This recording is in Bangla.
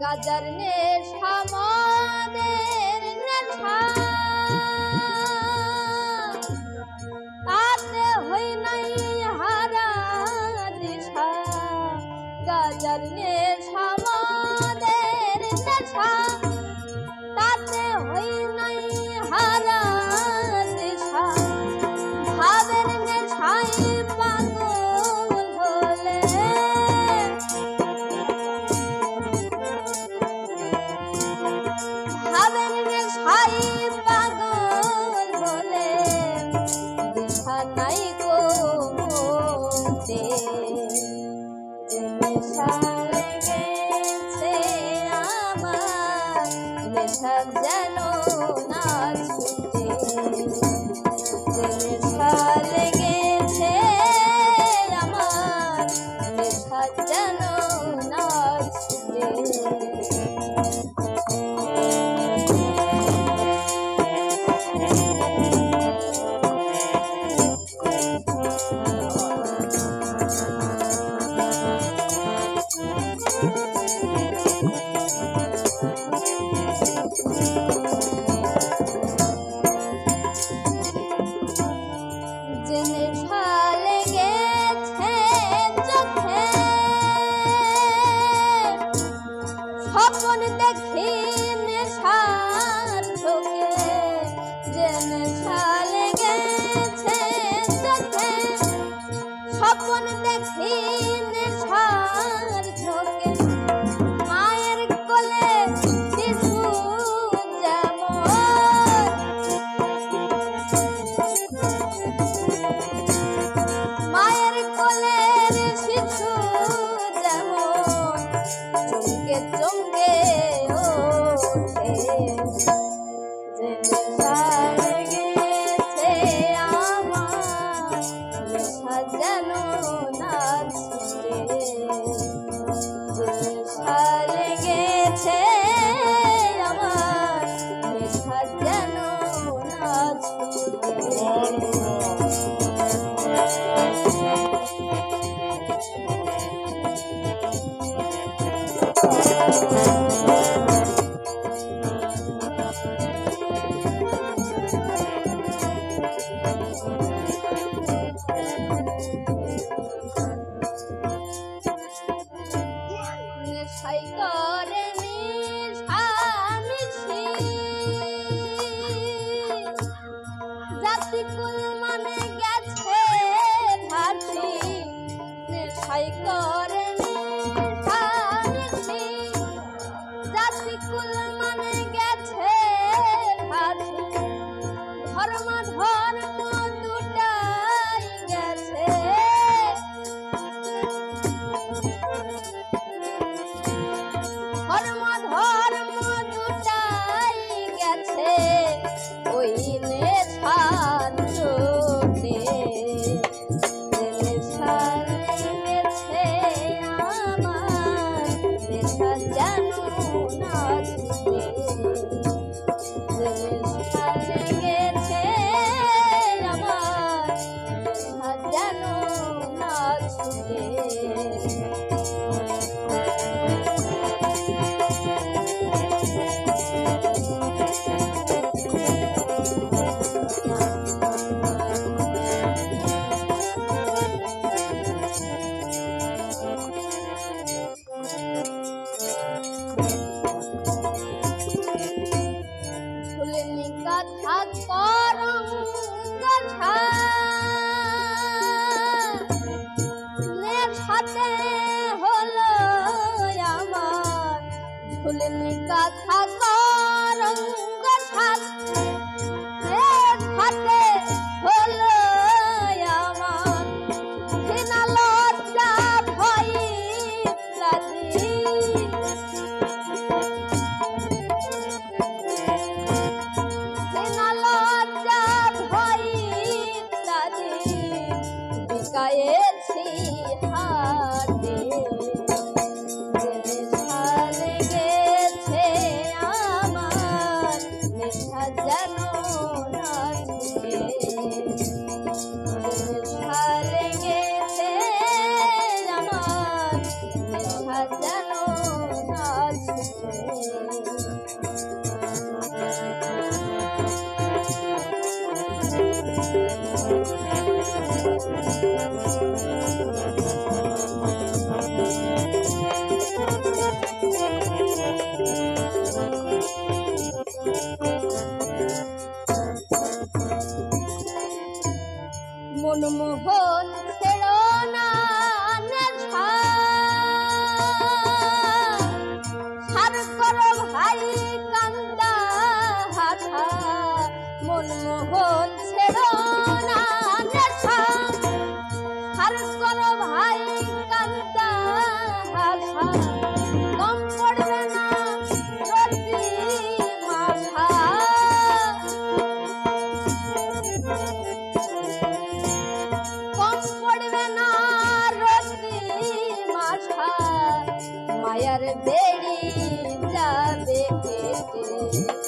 গাজার নেশা মদের নেশা। তাতে হই নাই হারা দিশা গাজার নেশা থাক জানো না স্বপ্ন দেখেন সারা harama کا تھا মনমোহন ফেরো না યાર બેડી જાવે પેટે